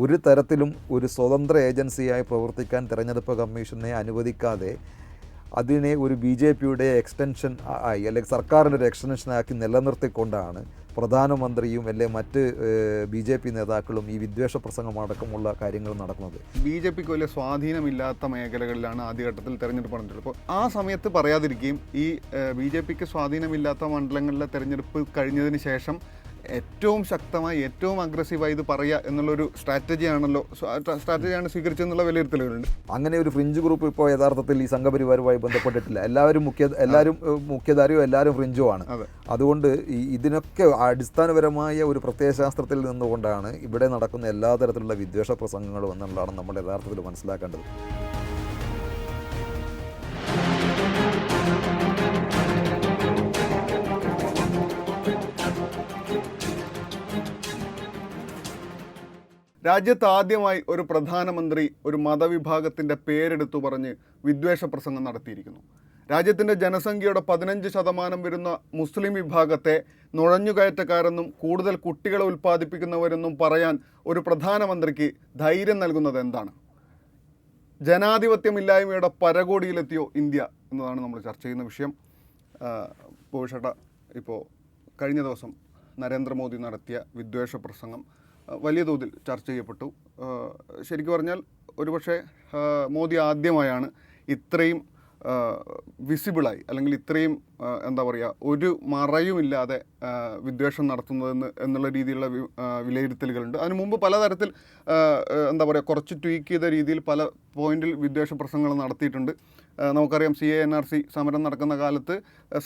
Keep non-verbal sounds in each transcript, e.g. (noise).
ഒരു തരത്തിലും ഒരു സ്വതന്ത്ര ഏജൻസിയായി പ്രവർത്തിക്കാൻ തിരഞ്ഞെടുപ്പ് കമ്മീഷനെ അനുവദിക്കാതെ അതിനെ ഒരു ബി ജെ പിയുടെ എക്സ്റ്റൻഷൻ ആയി അല്ലെങ്കിൽ സർക്കാരിന്റെ ഒരു എക്സ്റ്റൻഷനാക്കി നിലനിർത്തിക്കൊണ്ടാണ് പ്രധാനമന്ത്രിയും അല്ലെ മറ്റ് ബി ജെ പി നേതാക്കളും ഈ വിദ്വേഷ പ്രസംഗമടക്കമുള്ള കാര്യങ്ങൾ നടക്കുന്നത്. ബി ജെ പിക്ക് വലിയ സ്വാധീനമില്ലാത്ത മേഖലകളിലാണ് ആദ്യഘട്ടത്തിൽ തെരഞ്ഞെടുപ്പ് നടന്നിട്ടുള്ളത് അപ്പോൾ ആ സമയത്ത് പറയാതിരിക്കുകയും ഈ ബി ജെ പിക്ക് സ്വാധീനമില്ലാത്ത മണ്ഡലങ്ങളിലെ തെരഞ്ഞെടുപ്പ് കഴിഞ്ഞതിന് ശേഷം ഏറ്റവും ശക്തമായി ഏറ്റവും അഗ്രസീവായി ഇത് പറയുക എന്നുള്ളൊരു സ്ട്രാറ്റജിയാണല്ലോ. സ്ട്രാറ്റജിയാണ് സ്വീകരിച്ചതെന്നുള്ള വിലയിരുത്തലുകളുണ്ട്. അങ്ങനെ ഒരു ഫ്രിഞ്ച് ഗ്രൂപ്പ് ഇപ്പോൾ യഥാർത്ഥത്തിൽ ഈ സംഘപരിവാരുമായി ബന്ധപ്പെട്ടിട്ടില്ല. എല്ലാവരും മുഖ്യ എല്ലാവരും മുഖ്യധാരയോ എല്ലാവരും ഫ്രിഞ്ചോ ആണ്. അതുകൊണ്ട് ഈ ഇതിനൊക്കെ അടിസ്ഥാനപരമായ ഒരു പ്രത്യയശാസ്ത്രത്തിൽ നിന്നുകൊണ്ടാണ് ഇവിടെ നടക്കുന്ന എല്ലാ തരത്തിലുള്ള വിദ്വേഷ പ്രസംഗങ്ങളും എന്നുള്ളതാണ് നമ്മൾ യഥാർത്ഥത്തിൽ മനസ്സിലാക്കേണ്ടത്. രാജ്യത്ത് ആദ്യമായി ഒരു പ്രധാനമന്ത്രി ഒരു മതവിഭാഗത്തിന്റെ പേരെടുത്തു പറഞ്ഞ് വിദ്വേഷ പ്രസംഗം നടത്തിയിരിക്കുന്നു. രാജ്യത്തിന്റെ ജനസംഖ്യയുടെ പതിനഞ്ച് ശതമാനം വരുന്ന മുസ്ലിം വിഭാഗത്തെ നുഴഞ്ഞുകയറ്റക്കാരെന്നും കൂടുതൽ കുട്ടികളെ ഉൽപ്പാദിപ്പിക്കുന്നവരെന്നും പറയാൻ ഒരു പ്രധാനമന്ത്രിക്ക് ധൈര്യം നൽകുന്നത് എന്താണ്? ജനാധിപത്യമില്ലായ്മയുടെ പരകോടിയിലെത്തിയോ ഇന്ത്യ എന്നതാണ് നമ്മൾ ചർച്ച ചെയ്യുന്ന വിഷയം. പോഷട്ട ഇപ്പോൾ കഴിഞ്ഞ ദിവസം നരേന്ദ്രമോദി നടത്തിയ വിദ്വേഷ പ്രസംഗം വലിയ തോതിൽ ചർച്ച ചെയ്യപ്പെട്ടു. ശരിക്കും പറഞ്ഞാൽ ഒരുപക്ഷെ മോദി ആദ്യമായാണ് ഇത്രയും വിസിബിളായി അല്ലെങ്കിൽ ഇത്രയും എന്താ പറയുക ഒരു മറയുമില്ലാതെ വിദ്വേഷം നടത്തുന്നതെന്ന് എന്നുള്ള രീതിയിലുള്ള വിലയിരുത്തലുകളുണ്ട്. അതിനു മുമ്പ് പലതരത്തിൽ എന്താ പറയുക കുറച്ച് ട്വീക്ക് ചെയ്ത രീതിയിൽ പല പോയിന്റിൽ വിദ്വേഷ പ്രസംഗങ്ങൾ നടത്തിയിട്ടുണ്ട്. നമുക്കറിയാം C A N R C സമരം നടക്കുന്ന കാലത്ത്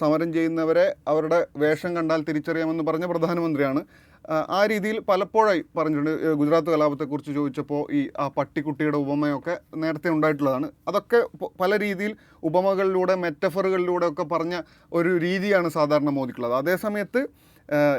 സമരം ചെയ്യുന്നവരെ അവരുടെ വേഷം കണ്ടാൽ തിരിച്ചറിയാമെന്ന് പറഞ്ഞ പ്രധാനമന്ത്രിയാണ്. ആ, രീതിയിൽ പലപ്പോഴായി പറഞ്ഞിട്ടുണ്ട്. ഗുജറാത്ത് കലാപത്തെക്കുറിച്ച് ചോദിച്ചപ്പോൾ ഈ ആ പട്ടിക്കുട്ടിയുടെ ഉപമയൊക്കെ നേരത്തെ ഉണ്ടായിട്ടുള്ളതാണ്. അതൊക്കെ പല രീതിയിൽ ഉപമകളിലൂടെ മെറ്റഫറുകളിലൂടെ ഒക്കെ പറഞ്ഞ ഒരു രീതിയാണ് സാധാരണ മോദിക്കുള്ളത്. അതേസമയത്ത്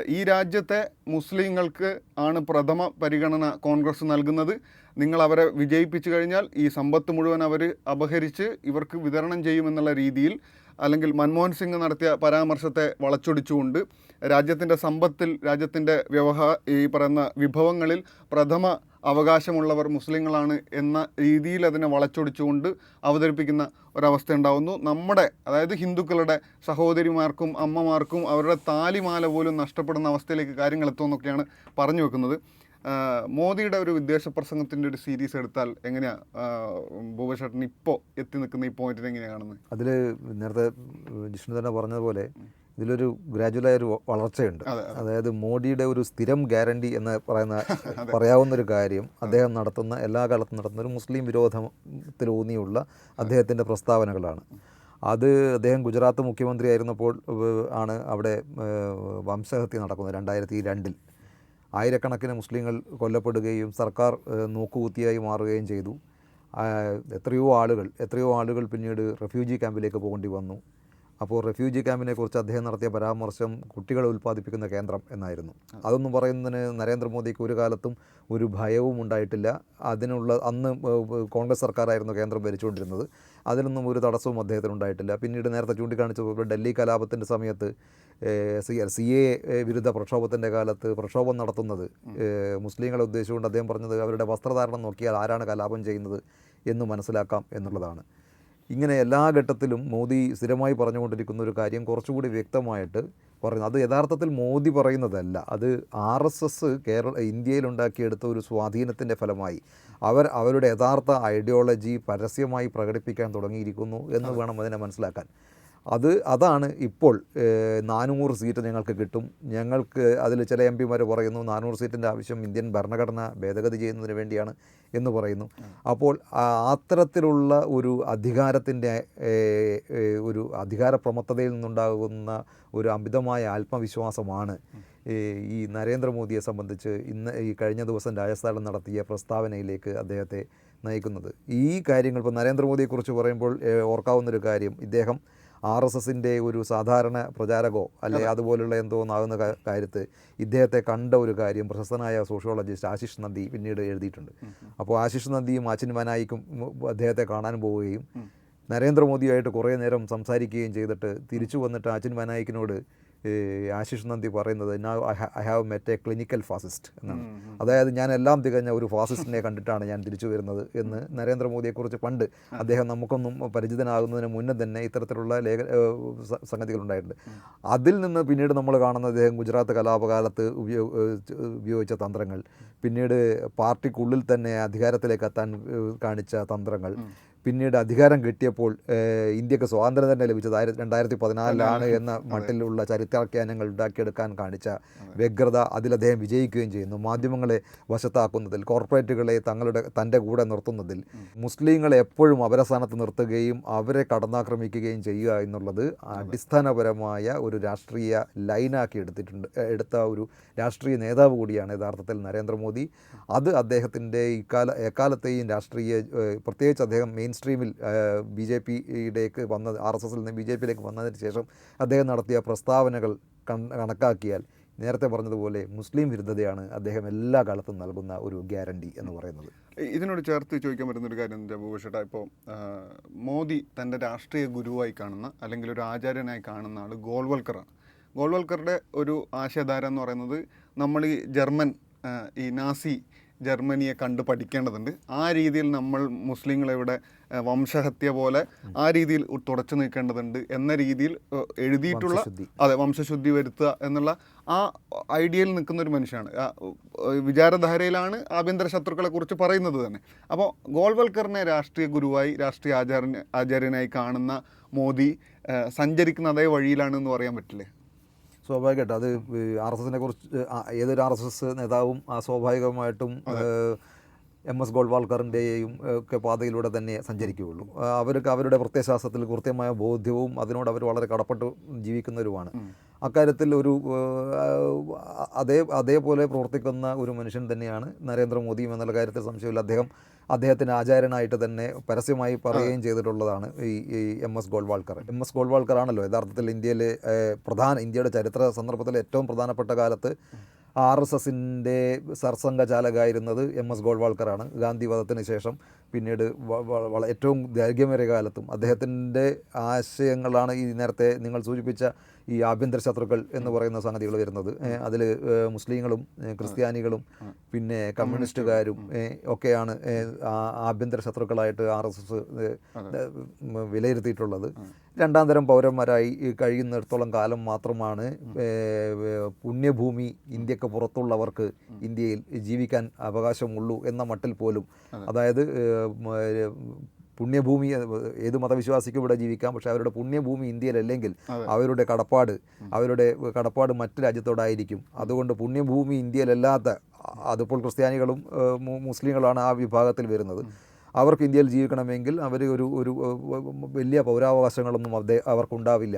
ഈ രാജ്യത്തെ മുസ്ലിങ്ങൾക്ക് ആണ് പ്രഥമ പരിഗണന കോൺഗ്രസ് നൽകുന്നത്. നിങ്ങൾ അവരെ വിജയിപ്പിച്ചു കഴിഞ്ഞാൽ ഈ സമ്പത്ത് മുഴുവൻ അവർ അപഹരിച്ച് ഇവർക്ക് വിതരണം ചെയ്യുമെന്നുള്ള രീതിയിൽ അല്ലെങ്കിൽ മൻമോഹൻ സിംഗ് നടത്തിയ പരാമർശത്തെ വളച്ചൊടിച്ചുകൊണ്ട് രാജ്യത്തിന്റെ സമ്പത്തിൽ രാജ്യത്തിന്റെ വ്യവഹാ ഈ പറയുന്ന വിഭവങ്ങളിൽ പ്രഥമ അവകാശമുള്ളവർ മുസ്ലിങ്ങളാണ് എന്ന രീതിയിൽ അതിനെ വളച്ചൊടിച്ചുകൊണ്ട് അവതരിപ്പിക്കുന്ന ഒരവസ്ഥ ഉണ്ടാവുന്നു. നമ്മുടെ അതായത് ഹിന്ദുക്കളുടെ സഹോദരിമാർക്കും അമ്മമാർക്കും അവരുടെ താലിമാല പോലും നഷ്ടപ്പെടുന്ന അവസ്ഥയിലേക്ക് കാര്യങ്ങൾ എത്തുമെന്നൊക്കെയാണ് പറഞ്ഞു വെക്കുന്നത്. മോദിയുടെ ഒരു വിദേശ പ്രസംഗത്തിന്റെ ഒരു സീരീസ് എടുത്താൽ എങ്ങനെയാണ് ഭൂപേഷേട്ടൻ ഇപ്പോൾ എത്തി നിൽക്കുന്ന ഈ പോയിന്റിനെ എങ്ങനെയാണ് കാണുന്നത്? അതിൽ നേരത്തെ ജിഷ്ണു തന്നെ പറഞ്ഞതുപോലെ ഇതിലൊരു ഗ്രാജുവലായ ഒരു വളർച്ചയുണ്ട്. അതായത് മോഡിയുടെ ഒരു സ്ഥിരം ഗ്യാരണ്ടി എന്ന് പറയുന്ന (laughs) പറയാവുന്ന ഒരു കാര്യം അദ്ദേഹം നടത്തുന്ന എല്ലാ കാലത്തും നടത്തുന്ന ഒരു മുസ്ലിം വിരോധത്തിലൂന്നിയുള്ള അദ്ദേഹത്തിന്റെ പ്രസ്താവനകളാണ്. അത് അദ്ദേഹം ഗുജറാത്ത് മുഖ്യമന്ത്രി ആയിരുന്നപ്പോൾ ആണ് അവിടെ വംശഹത്യ നടക്കുന്നത് രണ്ടായിരത്തി രണ്ടിൽ ആയിരക്കണക്കിന് മുസ്ലിങ്ങൾ കൊല്ലപ്പെടുകയും സർക്കാർ നോക്കുകുത്തിയായി മാറുകയും ചെയ്തു. എത്രയോ ആളുകൾ എത്രയോ ആളുകൾ പിന്നീട് റെഫ്യൂജി ക്യാമ്പിലേക്ക് പോകേണ്ടി വന്നു. അപ്പോൾ റെഫ്യൂജി ക്യാമ്പിനെ കുറിച്ച് അദ്ദേഹം നടത്തിയ പരാമർശം കുട്ടികളെ ഉൽപ്പാദിപ്പിക്കുന്ന കേന്ദ്രം എന്നായിരുന്നു. അതൊന്നും പറയുന്നതിന് നരേന്ദ്രമോദിക്ക് ഒരു കാലത്തും ഒരു ഭയവും ഉണ്ടായിട്ടില്ല. അതിനുള്ള അന്ന് കോൺഗ്രസ് സർക്കാരായിരുന്നു കേന്ദ്രം ഭരിച്ചുകൊണ്ടിരുന്നത്. അതിനൊന്നും ഒരു തടസ്സവും അദ്ദേഹത്തിന് ഉണ്ടായിട്ടില്ല. പിന്നീട് നേരത്തെ ചൂണ്ടിക്കാണിച്ചപ്പോൾ ഡൽഹി കലാപത്തിന്റെ സമയത്ത് സി സി എ വിരുദ്ധ പ്രക്ഷോഭത്തിന്റെ കാലത്ത് പ്രക്ഷോഭം നടത്തുന്നത് മുസ്ലിങ്ങളെ ഉദ്ദേശിച്ചുകൊണ്ട് അദ്ദേഹം പറഞ്ഞത് അവരുടെ വസ്ത്രധാരണം നോക്കിയാൽ ആരാണ് കലാപം ചെയ്യുന്നത് എന്ന് മനസ്സിലാക്കാം എന്നുള്ളതാണ്. ഇങ്ങനെ എല്ലാ ഘട്ടത്തിലും മോദി സ്ഥിരമായി പറഞ്ഞുകൊണ്ടിരിക്കുന്ന ഒരു കാര്യം കുറച്ചുകൂടി വ്യക്തമായിട്ട് പറയുന്നു. അത് യഥാർത്ഥത്തിൽ മോദി പറയുന്നതല്ല. അത് ആർ എസ് എസ് കേരള ഇന്ത്യയിൽ ഉണ്ടാക്കിയെടുത്ത ഒരു സ്വാധീനത്തിന്റെ ഫലമായി അവർ അവരുടെ യഥാർത്ഥ ഐഡിയോളജി പരസ്യമായി പ്രകടിപ്പിക്കാൻ തുടങ്ങിയിരിക്കുന്നു എന്ന് വേണം അതിനെ മനസ്സിലാക്കാൻ. അത് അതാണ് ഇപ്പോൾ നാനൂറ് സീറ്റ് ഞങ്ങൾക്ക് കിട്ടും. ഞങ്ങൾക്ക് അതിൽ ചില എം പിമാർ പറയുന്നു നാനൂറ് സീറ്റിന്റെ ആവശ്യം ഇന്ത്യൻ ഭരണഘടന ഭേദഗതി ചെയ്യുന്നതിന് വേണ്ടിയാണ് എന്ന് പറയുന്നു. അപ്പോൾ അത്തരത്തിലുള്ള ഒരു അധികാരത്തിന്റെ ഒരു അധികാര പ്രമത്തതയിൽ നിന്നുണ്ടാകുന്ന ഒരു അമിതമായ ആത്മവിശ്വാസമാണ് ഈ നരേന്ദ്രമോദിയെ സംബന്ധിച്ച് ഇന്ന് ഈ കഴിഞ്ഞ ദിവസം രാജസ്ഥാനിൽ നടത്തിയ പ്രസ്താവനയിലേക്ക് അദ്ദേഹത്തെ നയിക്കുന്നത്. ഈ കാര്യങ്ങൾ ഇപ്പോൾ നരേന്ദ്രമോദിയെക്കുറിച്ച് പറയുമ്പോൾ ഓർക്കാവുന്നൊരു കാര്യം ഇദ്ദേഹം ആർ എസ് എസിന്റെ ഒരു സാധാരണ പ്രചാരകോ അല്ലെ അതുപോലുള്ള എന്തോ കാ- കാര്യത്ത് ഇദ്ദേഹത്തെ കണ്ട ഒരു കാര്യം പ്രശസ്തനായ സോഷ്യോളജിസ്റ്റ് ആശിഷ് നന്ദി പിന്നീട് എഴുതിയിട്ടുണ്ട്. അപ്പോൾ ആശിഷ് നന്ദിയും അച്ഛൻ വനായിക്കും അദ്ദേഹത്തെ കാണാൻ പോവുകയും നരേന്ദ്രമോദിയായിട്ട് കുറേ നേരം സംസാരിക്കുകയും ചെയ്തിട്ട് തിരിച്ചു വന്നിട്ട് അച്ഛൻ മനായിക്കിനോട് ഈ ആശിഷ് നന്ദി പറയുന്നത് നാ I have met a clinical fascist എന്നാണ്. അതായത് ഞാൻ എല്ലാം തികഞ്ഞ ഒരു ഫാസിസ്റ്റിനെ കണ്ടിട്ടാണ് ഞാൻ തിരിച്ചു വരുന്നത് എന്ന് നരേന്ദ്രമോദിയെക്കുറിച്ച് പണ്ട് അദ്ദേഹം നമുക്കൊന്നും പരിചിതനാകുന്നതിന് മുന്നേ തന്നെ ഇത്തരത്തിലുള്ള ലേഖ സംഗതികൾ ഉണ്ടായിട്ടുണ്ട് സംഗതികളുണ്ടായിട്ടുണ്ട്. അതിൽ നിന്ന് പിന്നീട് നമ്മൾ കാണുന്ന അദ്ദേഹം ഗുജറാത്ത് കലാപകാലത്ത് ഉപയോഗ ഉപയോഗിച്ച തന്ത്രങ്ങൾ. പിന്നീട് പാർട്ടിക്കുള്ളിൽ തന്നെ അധികാരത്തിലേക്ക് എത്താൻ കാണിച്ച തന്ത്രങ്ങൾ. പിന്നീട് അധികാരം കിട്ടിയപ്പോൾ ഇന്ത്യയ്ക്ക് സ്വാതന്ത്ര്യം തന്നെ ലഭിച്ചത് ആയിരത്തി രണ്ടായിരത്തി പതിനാലിലാണ് എന്ന മട്ടിലുള്ള ചരിത്രാഖ്യാനങ്ങൾ ഉണ്ടാക്കിയെടുക്കാൻ കാണിച്ച വ്യഗ്രത അതിൽ അദ്ദേഹം വിജയിക്കുകയും ചെയ്യുന്നു. മാധ്യമങ്ങളെ വശത്താക്കുന്നതിൽ കോർപ്പറേറ്റുകളെ തങ്ങളുടെ തന്റെ കൂടെ നിർത്തുന്നതിൽ മുസ്ലിങ്ങളെ എപ്പോഴും അപരസ്ഥാനത്ത് നിർത്തുകയും അവരെ കടന്നാക്രമിക്കുകയും ചെയ്യുക എന്നുള്ളത് അടിസ്ഥാനപരമായ ഒരു രാഷ്ട്രീയ ലൈനാക്കി എടുത്തിട്ടുണ്ട് എടുത്ത ഒരു രാഷ്ട്രീയ നേതാവ് കൂടിയാണ് യഥാർത്ഥത്തിൽ നരേന്ദ്രമോദി. അത് അദ്ദേഹത്തിന്റെ ഇക്കാല എക്കാലത്തെയും രാഷ്ട്രീയ പ്രത്യേകിച്ച് അദ്ദേഹം മെയിൻ സ്ട്രീമിൽ ബി ജെ പിയിലേക്ക് വന്നത് ആർ എസ് എസിൽ നിന്ന് ബി ജെ പിയിലേക്ക് വന്നതിന് ശേഷം അദ്ദേഹം നടത്തിയ പ്രസ്താവനകൾ കണക്കാക്കിയാൽ നേരത്തെ പറഞ്ഞതുപോലെ മുസ്ലിം വിരുദ്ധതയാണ് അദ്ദേഹം എല്ലാ കാലത്തും നൽകുന്ന ഒരു ഗ്യാരണ്ടി എന്ന് പറയുന്നത്. ഇതിനോട് ചേർത്ത് ചോദിക്കാൻ പറ്റുന്ന ഒരു കാര്യം എന്താ ഭൂഷേട്ടാ ഇപ്പോൾ മോദി തന്റെ രാഷ്ട്രീയ ഗുരുവായി കാണുന്ന അല്ലെങ്കിൽ ഒരു ആചാര്യനായി കാണുന്ന ആൾ ഗോൾവൽക്കറാണ്. ഗോൾവൽക്കറുടെ ഒരു ആശയധാര എന്ന് പറയുന്നത് നമ്മൾ ഈ ജർമ്മൻ ഈ നാസി ജർമ്മനിയെ കണ്ട് പഠിക്കേണ്ടതുണ്ട്. ആ രീതിയിൽ നമ്മൾ മുസ്ലിങ്ങളിവിടെ വംശഹത്യ പോലെ ആ രീതിയിൽ തുടച്ചു നീക്കേണ്ടതുണ്ട് എന്ന രീതിയിൽ എഴുതിയിട്ടുള്ള അതെ വംശശുദ്ധി വരുത്തുക എന്നുള്ള ആ ഐഡിയയിൽ നിൽക്കുന്ന ഒരു മനുഷ്യനാണ്. വിചാരധാരയിലാണ് ആഭ്യന്തര ശത്രുക്കളെ കുറിച്ച് പറയുന്നത് തന്നെ. അപ്പോൾ ഗോൾവൽക്കറിനെ രാഷ്ട്രീയ ഗുരുവായി രാഷ്ട്രീയ ആചാര്യ ആചാര്യനായി കാണുന്ന മോദി സഞ്ചരിക്കുന്ന അതേ വഴിയിലാണ് എന്ന് പറയാൻ പറ്റില്ലേ? സ്വാഭാവികമായിട്ടും അത് ആർ എസ് എസിനെ കുറിച്ച് ഏതൊരു ആർ എസ് എസ് നേതാവും ആ സ്വാഭാവികമായിട്ടും എം എസ് ഗോൾവാൾക്കറിന്റെയും ഒക്കെ പാതയിലൂടെ തന്നെ സഞ്ചരിക്കുകയുള്ളൂ. അവർക്ക് അവരുടെ പ്രത്യയശാസ്ത്രത്തിൽ കൃത്യമായ ബോധ്യവും അതിനോട് അവർ വളരെ കടപ്പെട്ട് ജീവിക്കുന്നവരുമാണ്. അക്കാര്യത്തിൽ ഒരു അതേ അതേപോലെ പ്രവർത്തിക്കുന്ന ഒരു മനുഷ്യൻ തന്നെയാണ് നരേന്ദ്രമോദിയും എന്നുള്ള കാര്യത്തിൽ സംശയമില്ല. അദ്ദേഹം അദ്ദേഹത്തിന് ആചാര്യനായിട്ട് തന്നെ പരസ്യമായി പറയുകയും ചെയ്തിട്ടുള്ളതാണ് ഈ ഈ M S Golwalkar. M S Golwalkar ആണല്ലോ യഥാർത്ഥത്തിൽ ഇന്ത്യയിലെ പ്രധാന ഇന്ത്യയുടെ ചരിത്ര സന്ദർഭത്തിൽ ഏറ്റവും പ്രധാനപ്പെട്ട കാലത്ത് ആർ എസ് എസിന്റെ സർസംഘചാലകായിരുന്നത് എം എസ് ഗോൾവാൾക്കറാണ് ഗാന്ധി വധത്തിന് ശേഷം പിന്നീട് ഏറ്റവും ദൈർഘ്യമേറിയ കാലത്തും അദ്ദേഹത്തിന്റെ ആശയങ്ങളാണ് ഈ നേരത്തെ നിങ്ങൾ സൂചിപ്പിച്ച ഈ ആഭ്യന്തര ശത്രുക്കൾ എന്ന് പറയുന്ന സംഗതികൾ വരുന്നത്. അതിൽ മുസ്ലിങ്ങളും ക്രിസ്ത്യാനികളും പിന്നെ കമ്മ്യൂണിസ്റ്റുകാരും ഒക്കെയാണ് ആഭ്യന്തര ശത്രുക്കളായിട്ട് ആർ എസ് എസ് വിലയിരുത്തിയിട്ടുള്ളത്. രണ്ടാം തരം പൗരന്മാരായി കഴിയുന്നിടത്തോളം കാലം മാത്രമാണ് പുണ്യഭൂമി ഇന്ത്യയ്ക്ക് പുറത്തുള്ളവർക്ക് ഇന്ത്യയിൽ ജീവിക്കാൻ അവകാശമുള്ളൂ എന്ന മട്ടിൽ പോലും. അതായത് പുണ്യഭൂമി ഏത് മതവിശ്വാസിക്കും ഇവിടെ ജീവിക്കാം. പക്ഷേ അവരുടെ പുണ്യഭൂമി ഇന്ത്യയിലല്ലെങ്കിൽ അവരുടെ കടപ്പാട് അവരുടെ കടപ്പാട് മറ്റ് രാജ്യത്തോടായിരിക്കും. അതുകൊണ്ട് പുണ്യഭൂമി ഇന്ത്യയിലല്ലാത്ത അതിപ്പോൾ ക്രിസ്ത്യാനികളും മുസ്ലിങ്ങളാണ് ആ വിഭാഗത്തിൽ വരുന്നത്. അവർക്ക് ഇന്ത്യയിൽ ജീവിക്കണമെങ്കിൽ അവർ ഒരു ഒരു വലിയ പൗരാവകാശങ്ങളൊന്നും അദ്ദേഹം അവർക്കുണ്ടാവില്ല.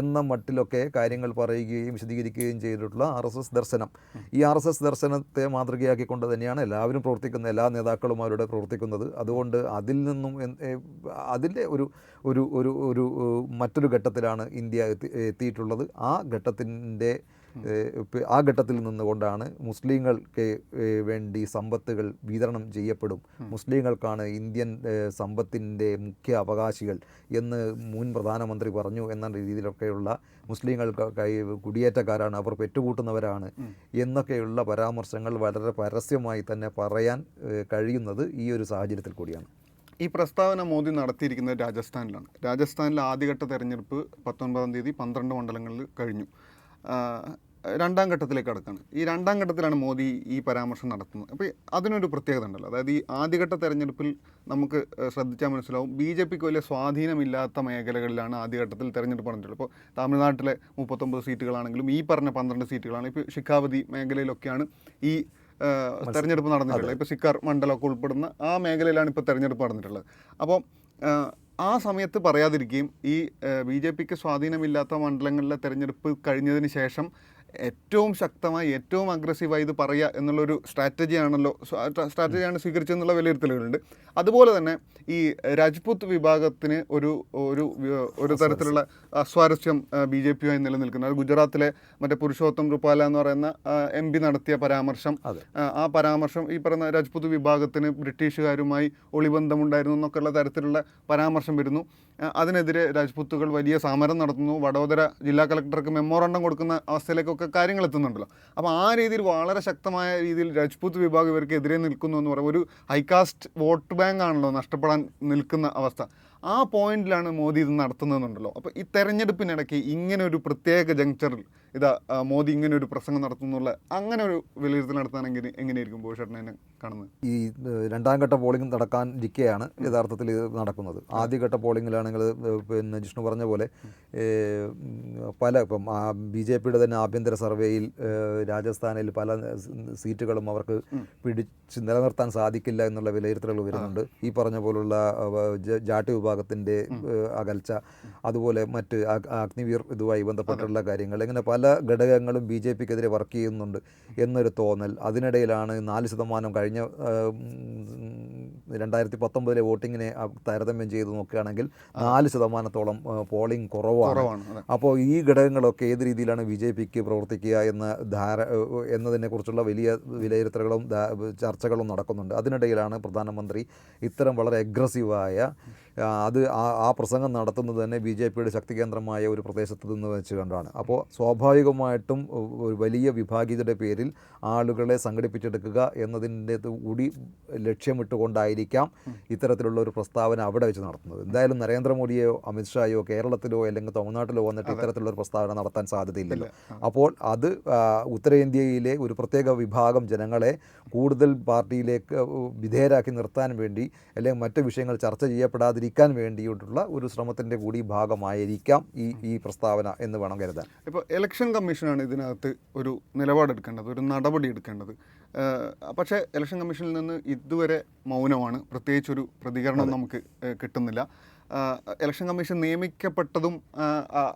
എന്ന മട്ടിലൊക്കെ കാര്യങ്ങൾ പറയുകയും വിശദീകരിക്കുകയും ചെയ്തിട്ടുള്ള ആർ എസ് എസ് ദർശനം. ഈ ആർ എസ് എസ് ദർശനത്തെ മാതൃകയാക്കിക്കൊണ്ട് തന്നെയാണ് എല്ലാവരും പ്രവർത്തിക്കുന്നത് എല്ലാ നേതാക്കളും അവരുടെ പ്രവർത്തിക്കുന്നത്. അതുകൊണ്ട് അതിൽ നിന്നും അതിന്റെ ഒരു ഒരു ഒരു ഒരു മറ്റൊരു ഘട്ടത്തിലാണ് ഇന്ത്യ എത്തി എത്തിയിട്ടുള്ളത്. ആ ഘട്ടത്തിന്റെ ആ ഘട്ടത്തിൽ നിന്നുകൊണ്ടാണ് മുസ്ലിങ്ങൾക്ക് വേണ്ടി സമ്പത്തുകൾ വിതരണം ചെയ്യപ്പെടും. മുസ്ലിങ്ങൾക്കാണ് ഇന്ത്യൻ സമ്പത്തിന്റെ മുഖ്യ അവകാശികൾ എന്ന് മുൻ പ്രധാനമന്ത്രി പറഞ്ഞു എന്ന രീതിയിലൊക്കെയുള്ള മുസ്ലിങ്ങൾക്ക് കൈ കുടിയേറ്റക്കാരാണ് അവർ പെറ്റുകൂട്ടുന്നവരാണ് എന്നൊക്കെയുള്ള പരാമർശങ്ങൾ വളരെ പരസ്യമായി തന്നെ പറയാൻ കഴിയുന്നത് ഈ ഒരു സാഹചര്യത്തിൽ കൂടിയാണ്. ഈ പ്രസ്താവന മോദി നടത്തിയിരിക്കുന്നത് രാജസ്ഥാനിലാണ്. രാജസ്ഥാനിലെ ആദ്യഘട്ട തെരഞ്ഞെടുപ്പ് പത്തൊൻപതാം തീയതി പന്ത്രണ്ട് മണ്ഡലങ്ങളിൽ കഴിഞ്ഞു. രണ്ടാം ഘട്ടത്തിലേക്ക് കടക്കാണ്. ഈ രണ്ടാം ഘട്ടത്തിലാണ് മോദി ഈ പരാമർശം നടത്തുന്നത്. അപ്പോൾ അതിനൊരു പ്രത്യേകത ഉണ്ടല്ലോ അതായത് ഈ ആദ്യഘട്ട തെരഞ്ഞെടുപ്പിൽ നമുക്ക് ശ്രദ്ധിച്ചാൽ മനസ്സിലാവും ബി ജെ പിക്ക് വലിയ സ്വാധീനമില്ലാത്ത മേഖലകളിലാണ് ആദ്യഘട്ടത്തിൽ തെരഞ്ഞെടുപ്പ് നടന്നിട്ടുള്ളത്. ഇപ്പോൾ തമിഴ്നാട്ടിലെ മുപ്പത്തൊമ്പത് സീറ്റുകളാണെങ്കിലും ഈ പറഞ്ഞ പന്ത്രണ്ട് സീറ്റുകളാണ്. ഇപ്പോൾ ശിഖാവതി മേഖലയിലൊക്കെയാണ് ഈ തെരഞ്ഞെടുപ്പ് നടന്നിട്ടുള്ളത്. ഇപ്പോൾ സിക്കാർ മണ്ഡലമൊക്കെ ഉൾപ്പെടുന്ന ആ മേഖലയിലാണ് ഇപ്പോൾ തെരഞ്ഞെടുപ്പ് നടന്നിട്ടുള്ളത്. അപ്പോൾ ആ സമയത്ത് പറയാതിരിക്കുകയും ഈ ബി ജെ പിക്ക് സ്വാധീനമില്ലാത്ത മണ്ഡലങ്ങളിലെ തെരഞ്ഞെടുപ്പ് കഴിഞ്ഞതിന് ശേഷം ഏറ്റവും ശക്തമായി ഏറ്റവും അഗ്രസീവായി ഇത് പറയുക എന്നുള്ളൊരു സ്ട്രാറ്റജിയാണല്ലോ സ്ട്രാറ്റജിയാണ് സ്വീകരിച്ചതെന്നുള്ള വിലയിരുത്തലുകളുണ്ട്. അതുപോലെ തന്നെ ഈ രാജ്പുത് വിഭാഗത്തിന് ഒരു ഒരു ഒരു തരത്തിലുള്ള അസ്വാരസ്യം. ബി ജെ പിയുമായി നിലനിൽക്കുന്നത് അത് ഗുജറാത്തിലെ മറ്റേ പുരുഷോത്തം റുപാല എന്ന് പറയുന്ന എം പി നടത്തിയ പരാമർശം. ആ, ആ പരാമർശം ഈ പറയുന്ന രാജ്പുത് വിഭാഗത്തിന് ബ്രിട്ടീഷുകാരുമായി ഒളിബന്ധമുണ്ടായിരുന്നു എന്നൊക്കെയുള്ള തരത്തിലുള്ള പരാമർശം വരുന്നു. അതിനെതിരെ രാജ്പുത്തുകൾ വലിയ സമരം നടത്തുന്നു. വഡോദര ജില്ലാ കളക്ടർക്ക് മെമ്മോറണ്ടം കൊടുക്കുന്ന അവസ്ഥയിലേക്കൊക്കെ കാര്യങ്ങൾ എത്തുന്നുണ്ടല്ലോ അപ്പോൾ ആ രീതിയിൽ വളരെ ശക്തമായ രീതിയിൽ രാജ്പുത്ത് വിഭാഗം ഇവർക്ക് എതിരെ നിൽക്കുന്നു എന്ന് പറയുമ്പോൾ ഒരു ഹൈകാസ്റ്റ് വോട്ട് ബാങ്ക് ആണല്ലോ നഷ്ടപ്പെടാൻ നിൽക്കുന്ന അവസ്ഥ. ആ പോയിന്റിലാണ് മോദി ഇത് നടത്തുന്നതെന്നുണ്ടല്ലോ. അപ്പോൾ ഈ തെരഞ്ഞെടുപ്പിനിടയ്ക്ക് ഇങ്ങനെ ഒരു പ്രത്യേക ജങ്ചറിൽ ഇതാ മോദി ഇങ്ങനെ ഒരു പ്രസംഗം നടത്തുന്നുള്ള അങ്ങനെ ഒരു വിലയിരുത്തൽ നടത്താനെങ്കിൽ എങ്ങനെയായിരിക്കും ഭൂഷേട്ടനെ കാണുന്നത്? ഈ രണ്ടാം ഘട്ട പോളിംഗ് നടക്കാൻ ഇരിക്കെയാണ് യഥാർത്ഥത്തിൽ ഇത് നടക്കുന്നത്. ആദ്യഘട്ട പോളിങ്ങിലാണെങ്കിൽ പിന്നെ ജിഷ്ണു പറഞ്ഞ പോലെ പല ഇപ്പം ബി ജെ പിയുടെ തന്നെ ആഭ്യന്തര സർവേയിൽ രാജസ്ഥാനിൽ പല സീറ്റുകളും അവർക്ക് പിടിച്ച് നിലനിർത്താൻ സാധിക്കില്ല എന്നുള്ള വിലയിരുത്തലുകൾ വരുന്നുണ്ട്. ഈ പറഞ്ഞ പോലുള്ള ജാട്ടി വിഭാഗത്തിന്റെ ഏഹ്, അകൽച്ച അതുപോലെ മറ്റ് അഗ്നിവീർ ഇതുമായി ബന്ധപ്പെട്ടുള്ള കാര്യങ്ങൾ ഇങ്ങനെ പല ഘടകങ്ങളും ബി ജെ പിക്കെതിരെ വർക്ക് ചെയ്യുന്നുണ്ട് എന്നൊരു തോന്നൽ. അതിനിടയിലാണ് നാല് ശതമാനം കഴിഞ്ഞ രണ്ടായിരത്തി പത്തൊമ്പതിലെ വോട്ടിങ്ങിനെ താരതമ്യം ചെയ്ത് നോക്കുകയാണെങ്കിൽ നാല് ശതമാനത്തോളം പോളിംഗ് കുറവാണ്. അപ്പോൾ ഈ ഘടകങ്ങളൊക്കെ ഏത് രീതിയിലാണ് ബി ജെ പിക്ക് പ്രവർത്തിക്കുക എന്ന ധാര എന്നതിനെക്കുറിച്ചുള്ള വലിയ വിലയിരുത്തലുകളും ചർച്ചകളും നടക്കുന്നുണ്ട്. അതിനിടയിലാണ് പ്രധാനമന്ത്രി ഇത്തരം വളരെ അഗ്രസീവായ അത് ആ ആ പ്രസംഗം നടത്തുന്നത് തന്നെ ബി ജെ പിയുടെ ശക്തി കേന്ദ്രമായ ഒരു പ്രദേശത്ത് നിന്ന് വെച്ച് കണ്ടാണ്. അപ്പോൾ സ്വാഭാവികമായിട്ടും ഒരു വലിയ വിഭാഗീയതയുടെ പേരിൽ ആളുകളെ സംഘടിപ്പിച്ചെടുക്കുക എന്നതിന്റെ കൂടി ലക്ഷ്യമിട്ടുകൊണ്ടായിരിക്കാം ഇത്തരത്തിലുള്ള ഒരു പ്രസ്താവന അവിടെ വെച്ച് നടത്തുന്നത്. എന്തായാലും നരേന്ദ്രമോദിയോ അമിത്ഷായോ കേരളത്തിലോ അല്ലെങ്കിൽ തമിഴ്നാട്ടിലോ വന്നിട്ട് ഇത്തരത്തിലുള്ള ഒരു പ്രസ്താവന നടത്താൻ സാധ്യതയില്ലല്ലോ. അപ്പോൾ അത് ഉത്തരേന്ത്യയിലെ ഒരു പ്രത്യേക വിഭാഗം ജനങ്ങളെ കൂടുതൽ പാർട്ടിയിലേക്ക് വിധേയരാക്കി നിർത്താൻ വേണ്ടി അല്ലെങ്കിൽ മറ്റു വിഷയങ്ങൾ ചർച്ച ചെയ്യപ്പെടാതിരിക്കാൻ വേണ്ടിയിട്ടുള്ള ഒരു ശ്രമത്തിന്റെ കൂടി ഭാഗമായിരിക്കാം ഈ ഈ പ്രസ്താവന എന്ന് വേണം കരുതാൻ. ഇപ്പോൾ ഇലക്ഷൻ കമ്മീഷനാണ് ഇതിനകത്ത് ഒരു നിലപാടെടുക്കേണ്ടത് ഒരു നടപടി എടുക്കേണ്ടത്. പക്ഷേ ഇലക്ഷൻ കമ്മീഷനിൽ നിന്ന് ഇതുവരെ മൗനമാണ്. പ്രത്യേകിച്ചൊരു പ്രതികരണം നമുക്ക് കിട്ടുന്നില്ല. ഇലക്ഷൻ കമ്മീഷൻ നിയമിക്കപ്പെട്ടതും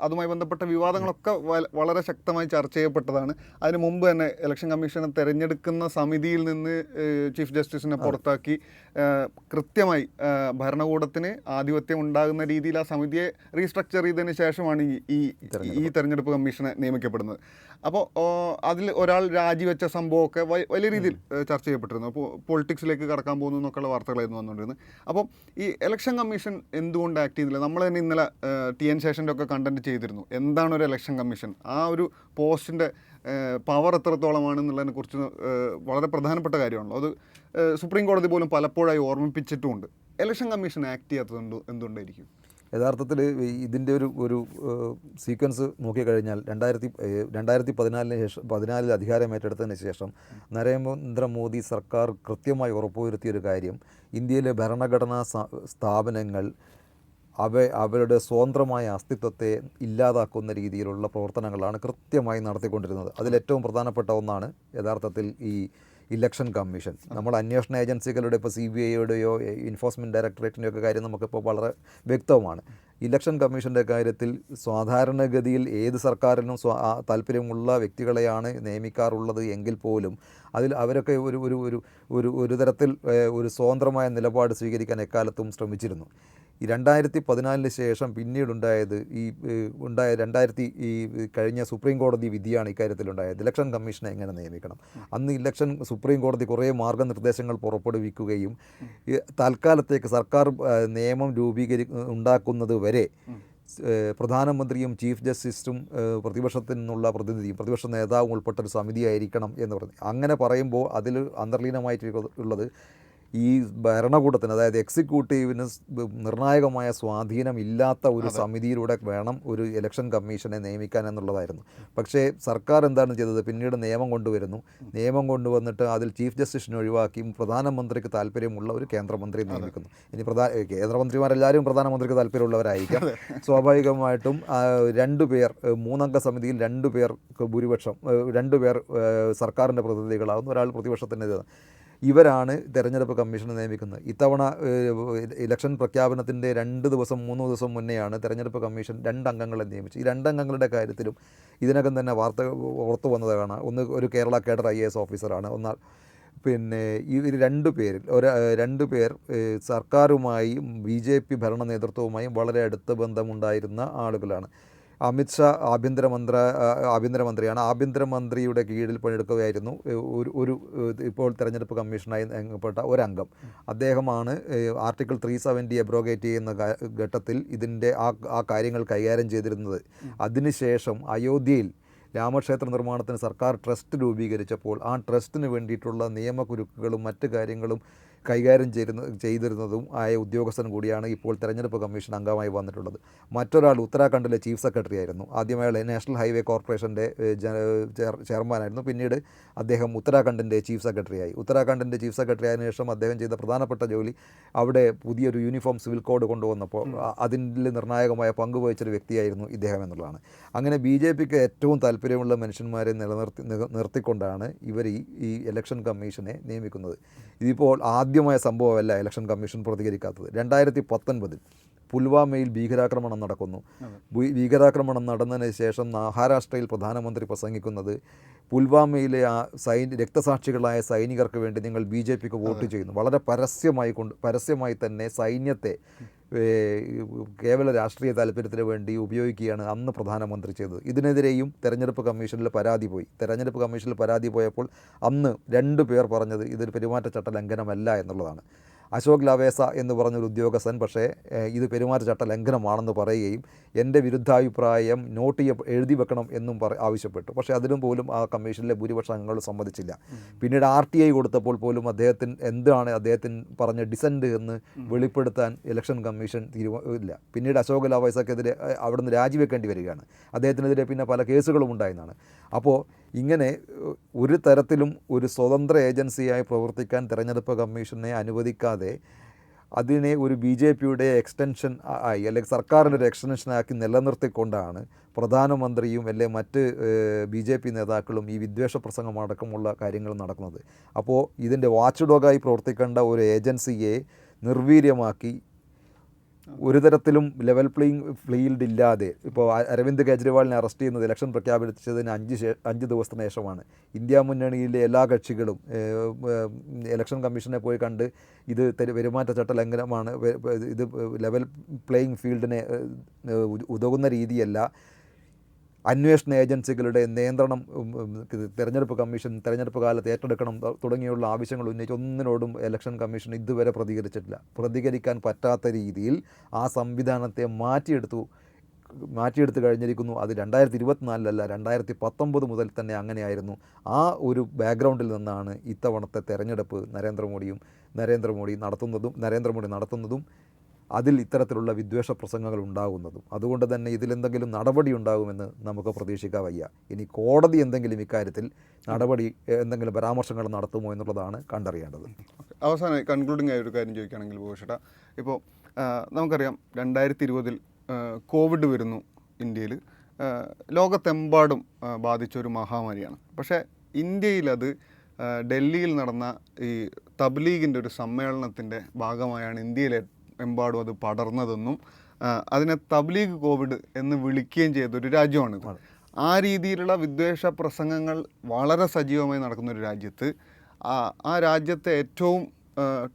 അതുമായി ബന്ധപ്പെട്ട വിവാദങ്ങളൊക്കെ വളരെ ശക്തമായി ചർച്ച ചെയ്യപ്പെട്ടതാണ്. അതിന് മുമ്പ് തന്നെ ഇലക്ഷൻ കമ്മീഷനെ തെരഞ്ഞെടുക്കുന്ന സമിതിയിൽ നിന്ന് ചീഫ് ജസ്റ്റിസിനെ പുറത്താക്കി. കൃത്യമായി ഭരണകൂടത്തിന് ആധിപത്യം ഉണ്ടാകുന്ന രീതിയിൽ ആ സമിതിയെ റീസ്ട്രക്ചർ ചെയ്തതിന് ശേഷമാണ് ഈ ഈ തെരഞ്ഞെടുപ്പ്. കമ്മീഷനെ നിയമിക്കപ്പെടുന്നത്. അപ്പോൾ അതിൽ ഒരാൾ രാജിവെച്ച സംഭവമൊക്കെ വലിയ രീതിയിൽ ചർച്ച ചെയ്യപ്പെട്ടിരുന്നു. അപ്പോൾ പൊളിറ്റിക്സിലേക്ക് കടക്കാൻ പോകുന്നു എന്നൊക്കെയുള്ള വാർത്തകളായിരുന്നു വന്നുകൊണ്ടിരുന്നത്. അപ്പോൾ ഈ ഇലക്ഷൻ കമ്മീഷൻ എന്തുകൊണ്ട് ആക്ട് ചെയ്തില്ല. നമ്മൾ തന്നെ ഇന്നലെ ടി എൻ ശേഷന്റെ ഒക്കെ കണ്ടന്റ് ചെയ്തിരുന്നു. എന്താണ് ഒരു ഇലക്ഷൻ കമ്മീഷൻ ആ ഒരു പോസ്റ്റിന്റെ പവർ എത്രത്തോളമാണെന്നുള്ളതിനെ കുറിച്ച് വളരെ പ്രധാനപ്പെട്ട കാര്യമാണല്ലോ. അത് സുപ്രീം കോടതി പോലും പലപ്പോഴായി ഓർമ്മിപ്പിച്ചിട്ടുമുണ്ട് ഇലക്ഷൻ കമ്മീഷൻ ആക്ട് ചെയ്യാത്തത് എന്ത് എന്തുകൊണ്ടായിരിക്കും? യഥാർത്ഥത്തിൽ ഇതിന്റെ ഒരു ഒരു സീക്വൻസ് നോക്കിക്കഴിഞ്ഞാൽ രണ്ടായിരത്തി രണ്ടായിരത്തി പതിനാലിന് ശേഷം പതിനാലിൽ അധികാരം ഏറ്റെടുത്തതിന് ശേഷം നരേന്ദ്രമോദി സർക്കാർ കൃത്യമായി ഉറപ്പുവരുത്തിയൊരു കാര്യം ഇന്ത്യയിലെ ഭരണഘടനാ സ്ഥാപനങ്ങൾ അവ അവരുടെ സ്വതന്ത്രമായ അസ്തിത്വത്തെ ഇല്ലാതാക്കുന്ന രീതിയിലുള്ള പ്രവർത്തനങ്ങളാണ് കൃത്യമായി നടത്തിക്കൊണ്ടിരുന്നത്. അതിലേറ്റവും പ്രധാനപ്പെട്ട ഒന്നാണ് യഥാർത്ഥത്തിൽ ഈ ഇലക്ഷൻ കമ്മീഷൻ. നമ്മൾ അന്വേഷണ ഏജൻസികളുടെ ഇപ്പോൾ സി ബി ഐയുടെയോ എൻഫോഴ്സ്മെന്റ് ഡയറക്ടറേറ്റിന്റെയോ ഒക്കെ കാര്യം നമുക്കിപ്പോൾ വളരെ വ്യക്തമാണ് ഇലക്ഷൻ കമ്മീഷന്റെ കാര്യത്തിൽ സാധാരണഗതിയിൽ ഏത് സർക്കാരിനും താല്പര്യമുള്ള വ്യക്തികളെയാണ് നിയമിക്കാറുള്ളത് എങ്കിൽ പോലും അതിൽ അവരൊക്കെ ഒരു ഒരു ഒരു ഒരു തരത്തിൽ ഒരു സ്വതന്ത്രമായ നിലപാട് സ്വീകരിക്കാൻ എക്കാലത്തും ശ്രമിച്ചിരുന്നു. ഈ രണ്ടായിരത്തി പതിനാലിന് ശേഷം പിന്നീടുണ്ടായത് ഈ ഉണ്ടായ രണ്ടായിരത്തി ഈ കഴിഞ്ഞ സുപ്രീം കോടതി വിധിയാണ് ഇക്കാര്യത്തിലുണ്ടായത്. ഇലക്ഷൻ കമ്മീഷനെ എങ്ങനെ നിയമിക്കണം? അന്ന് ഇലക്ഷൻ സുപ്രീം കോടതി കുറേ മാർഗനിർദ്ദേശങ്ങൾ പുറപ്പെടുവിക്കുകയും തൽക്കാലത്തേക്ക് സർക്കാർ നിയമം രൂപീകരി ഉണ്ടാക്കുന്നത് വരെ പ്രധാനമന്ത്രിയും ചീഫ് ജസ്റ്റിസും പ്രതിപക്ഷത്തിൽ നിന്നുള്ള പ്രതിനിധിയും പ്രതിപക്ഷ നേതാവും ഉൾപ്പെട്ട ഒരു സമിതിയായിരിക്കണം എന്ന് പറഞ്ഞു. അങ്ങനെ പറയുമ്പോൾ അതിൽ അന്തർലീനമായിട്ട് ഉള്ളത് ഈ ഭരണകൂടത്തിന് അതായത് എക്സിക്യൂട്ടീവിന് നിർണായകമായ സ്വാധീനം ഇല്ലാത്ത ഒരു സമിതിയിലൂടെ വേണം ഒരു ഇലക്ഷൻ കമ്മീഷനെ നിയമിക്കാൻ എന്നുള്ളതായിരുന്നു. പക്ഷേ സർക്കാർ എന്താണ് ചെയ്തത്? പിന്നീട് നിയമം കൊണ്ടുവരുന്നു. നിയമം കൊണ്ടുവന്നിട്ട് അതിൽ ചീഫ് ജസ്റ്റിസിനെ ഒഴിവാക്കി പ്രധാനമന്ത്രിക്ക് താല്പര്യമുള്ള ഒരു കേന്ദ്രമന്ത്രി നിയമിക്കുന്നു. ഇനി പ്രധാന കേന്ദ്രമന്ത്രിമാരെല്ലാവരും പ്രധാനമന്ത്രിക്ക് താല്പര്യമുള്ളവരായിരിക്കാം. സ്വാഭാവികമായിട്ടും രണ്ടു പേർ മൂന്നംഗ സമിതിയിൽ രണ്ടു പേർക്ക് ഭൂരിപക്ഷം രണ്ടു പേർ സർക്കാരിന്റെ പ്രതിനിധികളാകുന്നു. ഒരാൾ പ്രതിപക്ഷത്തിന്റെ ഇവരാണ് തെരഞ്ഞെടുപ്പ് കമ്മീഷനെ നിയമിക്കുന്നത്. ഇത്തവണ ഇലക്ഷൻ പ്രഖ്യാപനത്തിന്റെ രണ്ട് ദിവസം മൂന്ന് ദിവസം മുന്നെയാണ് തെരഞ്ഞെടുപ്പ് കമ്മീഷൻ രണ്ടംഗങ്ങളെ നിയമിച്ചത്. ഈ രണ്ടംഗങ്ങളുടെ കാര്യത്തിലും ഇതിനകം തന്നെ വാർത്ത ഓർത്തു വന്നതാണ്. ഒന്ന് ഒരു Kerala cadre I A S ഓഫീസറാണ്. ഒന്നാൾ പിന്നെ ഈ രണ്ട് പേരിൽ ഒരു രണ്ട് പേർ സർക്കാരുമായും ബി ജെ പി ഭരണ നേതൃത്വവുമായും വളരെ അടുത്ത ബന്ധമുണ്ടായിരുന്ന ആളുകളാണ്. അമിത്ഷാ ആഭ്യന്തരമന്ത്ര ആഭ്യന്തരമന്ത്രിയാണ്. ആഭ്യന്തരമന്ത്രിയുടെ കീഴിൽ പണിയെടുക്കുകയായിരുന്നു ഒരു ഒരു ഇപ്പോൾ തെരഞ്ഞെടുപ്പ് കമ്മീഷനായി നിയമിക്കപ്പെട്ട ഒരംഗം. അദ്ദേഹമാണ് ആർട്ടിക്കിൾ ത്രീ സെവന്റി എബ്രോഗേറ്റ് ചെയ്യുന്ന ഘട്ടത്തിൽ ഇതിന്റെ ആ ആ കാര്യങ്ങൾ കൈകാര്യം ചെയ്തിരുന്നത്. അതിനുശേഷം അയോധ്യയിൽ രാമക്ഷേത്ര നിർമ്മാണത്തിന് സർക്കാർ ട്രസ്റ്റ് രൂപീകരിച്ചപ്പോൾ ആ ട്രസ്റ്റിന് വേണ്ടിയിട്ടുള്ള നിയമകുരുക്കുകളും മറ്റ് കാര്യങ്ങളും കൈകാര്യം ചെയ്തിരുന്ന ചെയ്തിരുന്നതും ആയ ഉദ്യോഗസ്ഥൻ കൂടിയാണ് ഇപ്പോൾ തെരഞ്ഞെടുപ്പ് കമ്മീഷൻ അംഗമായി വന്നിട്ടുള്ളത്. മറ്റൊരാൾ ഉത്തരാഖണ്ഡിലെ ചീഫ് സെക്രട്ടറി ആയിരുന്നു. ആദ്യം അയാൾ നാഷണൽ ഹൈവേ കോർപ്പറേഷന്റെ ചെയർമാനായിരുന്നു. പിന്നീട് അദ്ദേഹം ഉത്തരാഖണ്ഡിന്റെ ചീഫ് സെക്രട്ടറിയായി. ഉത്തരാഖണ്ഡിന്റെ ചീഫ് സെക്രട്ടറി ആയതിനു ശേഷം അദ്ദേഹം ചെയ്ത പ്രധാനപ്പെട്ട ജോലി അവിടെ പുതിയൊരു യൂണിഫോം സിവിൽ കോഡ് കൊണ്ടുവന്നപ്പോൾ അതിൽ നിർണായകമായ പങ്ക് വഹിച്ചൊരു വ്യക്തിയായിരുന്നു ഇദ്ദേഹം എന്നുള്ളതാണ്. അങ്ങനെ ബി ജെ പിക്ക് ഏറ്റവും താല്പര്യമുള്ള മനുഷ്യന്മാരെ നിലനിർത്തി നിർത്തിക്കൊണ്ടാണ് ഇവർ ഈ ഈ ഇലക്ഷൻ കമ്മീഷനെ നിയമിക്കുന്നത്. ഇതിപ്പോൾ ആദ്യമായ സംഭവമല്ല ഇലക്ഷൻ കമ്മീഷൻ പ്രതികരിക്കാത്തത്. രണ്ടായിരത്തി പത്തൊൻപതിൽ പുൽവാമയിൽ ഭീകരാക്രമണം നടക്കുന്നു. ഭീകരാക്രമണം നടന്നതിന് ശേഷം മഹാരാഷ്ട്രയിൽ പ്രധാനമന്ത്രി പ്രസംഗിക്കുന്നത് പുൽവാമയിലെ ആ സൈ രക്തസാക്ഷികളായ സൈനികർക്ക് വേണ്ടി നിങ്ങൾ ബി ജെ പിക്ക് വോട്ട് ചെയ്യുന്നു. വളരെ പരസ്യമായി കൊണ്ട് പരസ്യമായി തന്നെ സൈന്യത്തെ കേവല രാഷ്ട്രീയ താല്പര്യത്തിന് വേണ്ടി ഉപയോഗിക്കുകയാണ് അന്ന് പ്രധാനമന്ത്രി ചെയ്തത്. ഇതിനെതിരെയും തെരഞ്ഞെടുപ്പ് കമ്മീഷനിൽ പരാതി പോയി. തെരഞ്ഞെടുപ്പ് കമ്മീഷനിൽ പരാതി പോയപ്പോൾ അന്ന് രണ്ട് പേർ പറഞ്ഞത് ഇതൊരു പെരുമാറ്റച്ചട്ട ലംഘനമല്ല എന്നുള്ളതാണ്. അശോക് ലവേസ എന്ന് പറഞ്ഞൊരു ഉദ്യോഗസ്ഥൻ പക്ഷേ ഇത് പെരുമാറ്റച്ചട്ട ലംഘനമാണെന്ന് പറയുകയും എന്റെ വിരുദ്ധാഭിപ്രായം നോട്ട് ചെയ്യ എഴുതി വെക്കണം എന്നും പറ ആവശ്യപ്പെട്ടു. പക്ഷേ അതിലും പോലും ആ കമ്മീഷനിലെ ഭൂരിപക്ഷം അംഗങ്ങൾ സമ്മതിച്ചില്ല. പിന്നീട് ആർ ടി ഐ കൊടുത്തപ്പോൾ പോലും അദ്ദേഹത്തിന് എന്താണ് അദ്ദേഹത്തിന് പറഞ്ഞ ഡിസന്റ് എന്ന് വെളിപ്പെടുത്താൻ ഇലക്ഷൻ കമ്മീഷൻ തീരുമാ ഇല്ല. പിന്നീട് അശോക് ലവേസക്കെതിരെ അവിടുന്ന് രാജിവെക്കേണ്ടി വരികയാണ്. അദ്ദേഹത്തിനെതിരെ പിന്നെ പല കേസുകളും ഉണ്ടായെന്നാണ്. അപ്പോൾ ഇങ്ങനെ ഒരു തരത്തിലും ഒരു സ്വതന്ത്ര ഏജൻസിയായി പ്രവർത്തിക്കാൻ തിരഞ്ഞെടുപ്പ് കമ്മീഷനെ അനുവദിക്കാതെ അതിനെ ഒരു ബി ജെ പിയുടെ എക്സ്റ്റൻഷൻ ആയി അല്ലെങ്കിൽ സർക്കാരിന്റെ ഒരു എക്സ്റ്റൻഷനാക്കി നിലനിർത്തിക്കൊണ്ടാണ് പ്രധാനമന്ത്രിയും അല്ലെങ്കിൽ മറ്റ് ബി ജെ പി നേതാക്കളും ഈ വിദ്വേഷ പ്രസംഗം അടക്കമുള്ള കാര്യങ്ങൾ നടക്കുന്നത്. അപ്പോൾ ഇതിന്റെ വാച്ച് ഡോഗായി പ്രവർത്തിക്കേണ്ട ഒരു ഏജൻസിയെ നിർവീര്യമാക്കി ഒരു തരത്തിലും ലെവൽ പ്ലേയിങ് ഫീൽഡ് ഇല്ലാതെ ഇപ്പോൾ അരവിന്ദ് കെജ്രിവാളിനെ അറസ്റ്റ് ചെയ്യുന്നത് ഇലക്ഷൻ പ്രഖ്യാപിച്ചതിന് അഞ്ച് അഞ്ച് ദിവസത്തിന് ശേഷമാണ്. ഇന്ത്യ മുന്നണിയിലെ എല്ലാ കക്ഷികളും ഇലക്ഷൻ കമ്മീഷനെ പോയി കണ്ട് ഇത് പെരുമാറ്റച്ചട്ട ലംഘനമാണ് ഇത് ലെവൽ പ്ലേയിങ് ഫീൽഡിനെ ഉതകുന്ന രീതിയല്ല. അന്വേഷണ ഏജൻസികളുടെ നിയന്ത്രണം തെരഞ്ഞെടുപ്പ് കമ്മീഷൻ തെരഞ്ഞെടുപ്പ് കാലത്ത് ഏറ്റെടുക്കണം തുടങ്ങിയുള്ള ആവശ്യങ്ങൾ ഉന്നയിച്ച് ഒന്നിനോടും ഇലക്ഷൻ കമ്മീഷൻ ഇതുവരെ പ്രതികരിച്ചിട്ടില്ല. പ്രതികരിക്കാൻ പറ്റാത്ത രീതിയിൽ ആ സംവിധാനത്തെ മാറ്റിയെടുത്തു മാറ്റിയെടുത്ത് കഴിഞ്ഞിരിക്കുന്നു. അത് രണ്ടായിരത്തി ഇരുപത്തിനാലിലല്ല രണ്ടായിരത്തി പത്തൊമ്പത് മുതൽ തന്നെ അങ്ങനെയായിരുന്നു. ആ ഒരു ബാക്ക്ഗ്രൗണ്ടിൽ നിന്നാണ് ഇത്തവണത്തെ തെരഞ്ഞെടുപ്പ് നരേന്ദ്രമോദിയും നരേന്ദ്രമോദി നടത്തുന്നതും നരേന്ദ്രമോദി നടത്തുന്നതും അതിൽ ഇത്തരത്തിലുള്ള വിദ്വേഷ പ്രസംഗങ്ങൾ ഉണ്ടാകുന്നതും. അതുകൊണ്ട് തന്നെ ഇതിലെന്തെങ്കിലും നടപടി ഉണ്ടാകുമെന്ന് നമുക്ക് പ്രതീക്ഷിക്കാൻ വയ്യ. ഇനി കോടതി എന്തെങ്കിലും ഇക്കാര്യത്തിൽ നടപടി എന്തെങ്കിലും പരാമർശങ്ങൾ നടത്തുമോ എന്നുള്ളതാണ് കണ്ടറിയേണ്ടത്. അവസാനം കൺക്ലൂഡിംഗ് ആയ ഒരു കാര്യം ചോദിക്കുകയാണെങ്കിൽ ഭൂഷേട്ട ഇപ്പോൾ നമുക്കറിയാം രണ്ടായിരത്തി ഇരുപതിൽ കോവിഡ് വരുന്നു ഇന്ത്യയിൽ. ലോകത്തെമ്പാടും ബാധിച്ച ഒരു മഹാമാരിയാണ്. പക്ഷേ ഇന്ത്യയിലത് ഡൽഹിയിൽ നടന്ന ഈ തബ്ലീഗിന്റെ ഒരു സമ്മേളനത്തിന്റെ ഭാഗമായാണ് ഇന്ത്യയിലെ എമ്പാടും അത് പടർന്നതെന്നും അതിനെ തബ്ലീഗ് കോവിഡ് എന്ന് വിളിക്കുകയും ചെയ്തൊരു രാജ്യമാണ് ആ രീതിയിലുള്ള വിദ്വേഷ പ്രസംഗങ്ങൾ വളരെ സജീവമായി നടക്കുന്ന ഒരു രാജ്യത്ത് ആ രാജ്യത്തെ ഏറ്റവും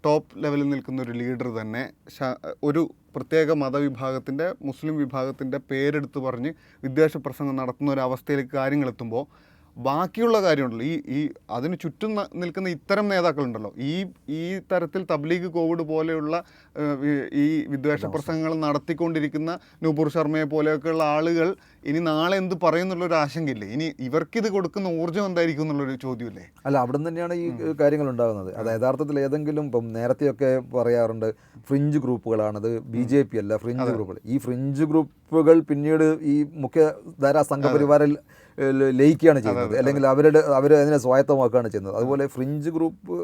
ടോപ്പ് ലെവലിൽ നിൽക്കുന്ന ഒരു ലീഡർ തന്നെ ഒരു പ്രത്യേക മതവിഭാഗത്തിന്റെ മുസ്ലിം വിഭാഗത്തിന്റെ പേരെടുത്ത് പറഞ്ഞ് വിദ്വേഷ പ്രസംഗം നടത്തുന്ന ഒരു അവസ്ഥയിലേക്ക് കാര്യങ്ങൾ എത്തുമ്പോൾ ബാക്കിയുള്ള കാര്യമുണ്ടല്ലോ. ഈ ഈ അതിന് ചുറ്റും നിൽക്കുന്ന ഇത്തരം നേതാക്കളുണ്ടല്ലോ. ഈ ഈ തരത്തിൽ തബ്ലീഗ് കോവിഡ് പോലെയുള്ള ഈ- വിദ്വേഷ പ്രസംഗങ്ങൾ നടത്തിക്കൊണ്ടിരിക്കുന്ന നൂപുർ ശർമ്മയെ പോലെയൊക്കെയുള്ള ആളുകൾ ഇനി നാളെ എന്ത് പറയുന്നുള്ള ഒരു ആശങ്കയില്ലേ? ഇനി ഇവർക്കിത് കൊടുക്കുന്ന ഊർജം എന്തായിരിക്കും എന്നുള്ളൊരു ചോദ്യമല്ലേ? അല്ല അവിടെ നിന്ന് തന്നെയാണ് ഈ കാര്യങ്ങൾ ഉണ്ടാകുന്നത് അത് യഥാർത്ഥത്തിൽ ഏതെങ്കിലും ഇപ്പം നേരത്തെയൊക്കെ പറയാറുണ്ട് ഫ്രിഞ്ച് ഗ്രൂപ്പുകളാണത് ബി ജെ പി അല്ല ഫ്രിഞ്ച് ഗ്രൂപ്പുകൾ. ഈ ഫ്രിഞ്ച് ഗ്രൂപ്പുകൾ പിന്നീട് ഈ മുഖ്യധാരാ സംഘപരിവാറിൽ ലയിക്കുകയാണ് ചെയ്യുന്നത്. അല്ലെങ്കിൽ അവരുടെ അവർ അതിനെ സ്വായത്തമാക്കുകയാണ് ചെയ്യുന്നത്. അതുപോലെ ഫ്രിഞ്ച് ഗ്രൂപ്പ്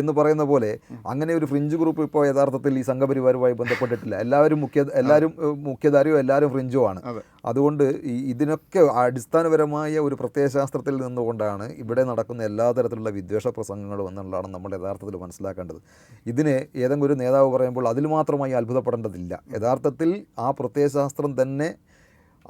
എന്ന് പറയുന്ന പോലെ അങ്ങനെ ഒരു ഫ്രിഞ്ച് ഗ്രൂപ്പ് ഇപ്പോൾ യഥാർത്ഥത്തിൽ ഈ സംഘപരിവാരുമായി ബന്ധപ്പെട്ടിട്ടില്ല. എല്ലാവരും മുഖ്യ എല്ലാവരും മുഖ്യധാരയോ എല്ലാവരും ഫ്രിഞ്ചോ ആണ്. അതുകൊണ്ട് ഈ ഇതിനൊക്കെ അടിസ്ഥാനപരമായ ഒരു പ്രത്യയശാസ്ത്രത്തിൽ നിന്നുകൊണ്ടാണ് ഇവിടെ നടക്കുന്ന എല്ലാ തരത്തിലുള്ള വിദ്വേഷ പ്രസംഗങ്ങളും എന്നുള്ളതാണ് നമ്മൾ യഥാർത്ഥത്തിൽ മനസ്സിലാക്കേണ്ടത്. ഇതിന് ഏതെങ്കിലും ഒരു നേതാവ് പറയുമ്പോൾ അതിൽ മാത്രമായി അത്ഭുതപ്പെടേണ്ടതില്ല. യഥാർത്ഥത്തിൽ ആ പ്രത്യയശാസ്ത്രം തന്നെ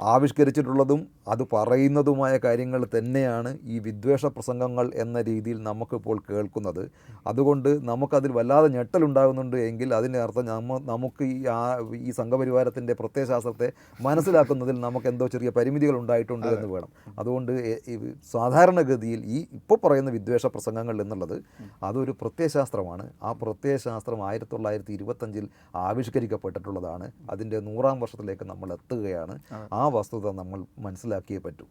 ആവിഷ്കരിച്ചിട്ടുള്ളതും അത് പറയുന്നതുമായ കാര്യങ്ങൾ തന്നെയാണ് ഈ വിദ്വേഷ പ്രസംഗങ്ങൾ എന്ന രീതിയിൽ നമുക്കിപ്പോൾ കേൾക്കുന്നത്. അതുകൊണ്ട് നമുക്കതിൽ വല്ലാതെ ഞെട്ടലുണ്ടാകുന്നുണ്ട് എങ്കിൽ അതിന്റെ അർത്ഥം നമ്മ നമുക്ക് ഈ ആ ഈ സംഘപരിവാരത്തിന്റെ പ്രത്യയശാസ്ത്രത്തെ മനസ്സിലാക്കുന്നതിൽ നമുക്ക് എന്തോ ചെറിയ പരിമിതികൾ ഉണ്ടായിട്ടുണ്ട് എന്ന് വേണം. അതുകൊണ്ട് സാധാരണഗതിയിൽ ഈ ഇപ്പോൾ പറയുന്ന വിദ്വേഷ പ്രസംഗങ്ങൾ എന്നുള്ളത് അതൊരു പ്രത്യയശാസ്ത്രമാണ്. ആ പ്രത്യയശാസ്ത്രം ആയിരത്തി തൊള്ളായിരത്തി ഇരുപത്തഞ്ചിൽ ആവിഷ്കരിക്കപ്പെട്ടിട്ടുള്ളതാണ്. അതിന്റെ നൂറാം വർഷത്തിലേക്ക് നമ്മൾ എത്തുകയാണ്. ആ വസ്തുത നമ്മൾ മനസ്സിലാക്കിയേ പറ്റൂ.